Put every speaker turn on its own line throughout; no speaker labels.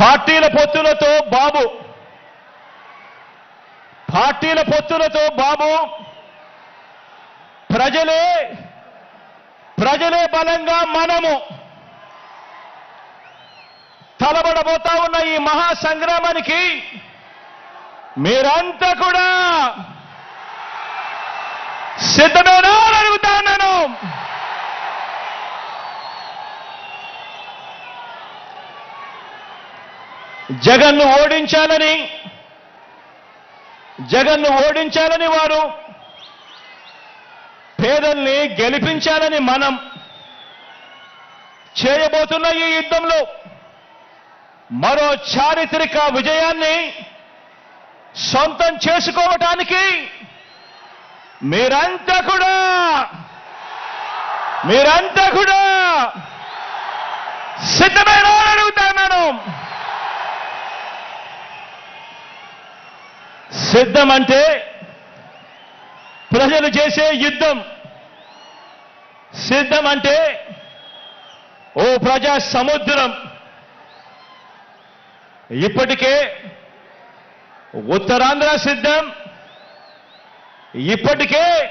పార్టీల పొత్తులతో బాబు. పార్టీల పొత్తులతో బాబు. ప్రజలే ప్రజలే బలంగా మనము. తలబడబోతా ఉన్న ఈ మహా సంగ్రామానికి మీరంతా కూడా సిద్ధమేనా? జగన్ను ఓడించాలని జగన్ను ఓడించాలని వారు పేదల్ని గెలిపించాలని మనం చేయబోతున్న ఈ యుద్ధంలో మరో చారిత్రక విజయాన్ని సొంతం చేసుకోవటానికి మీరంతా కూడా మీరంతా కూడా సిద్ధమైన అడుగుతాను సిద్ధం అంటే ప్రజలు చేసే యుద్ధం. సిద్ధం అంటే ఓ ప్రజా సముద్రం. ఇప్పటికే ఉత్తరాంధ్ర సిద్ధం. ఇప్పటికే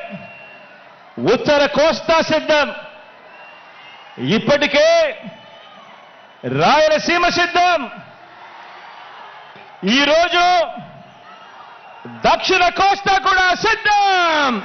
ఉత్తర కోస్తా సిద్ధం. ఇప్పటికే రాయలసీమ సిద్ధం. ఈరోజు దక్షిణ కోస్తా కూడా సిద్ధం.